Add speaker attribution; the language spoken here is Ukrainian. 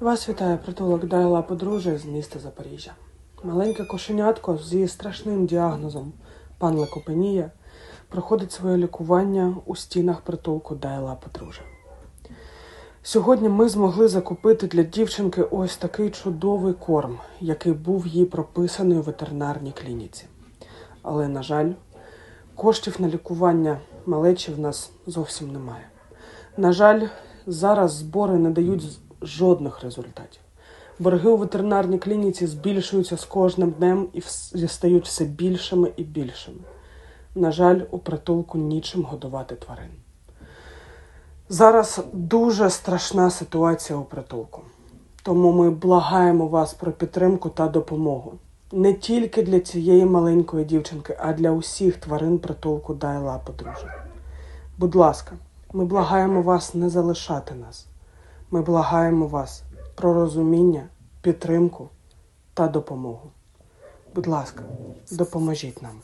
Speaker 1: Вас вітає притулок Дайла Подружжя з міста Запоріжжя. Маленьке кошенятко зі страшним діагнозом пан Лекопенія проходить своє лікування у стінах притулку Дайла Подружжя. Сьогодні ми змогли закупити для дівчинки ось такий чудовий корм, який був їй прописаний у ветеринарній клініці. Але, на жаль, коштів на лікування малечі в нас зовсім немає. На жаль, зараз збори не дають жодних результатів. Борги у ветеринарній клініці збільшуються з кожним днем і стають все більшими і більшими. На жаль, у притулку нічим годувати тварин. Зараз дуже страшна ситуація у притулку. Тому ми благаємо вас про підтримку та допомогу. Не тільки для цієї маленької дівчинки, а для усіх тварин притулку Дайла подружжя. Будь ласка, ми благаємо вас не залишати нас. Ми благаємо вас про розуміння, підтримку та допомогу. Будь ласка, допоможіть нам.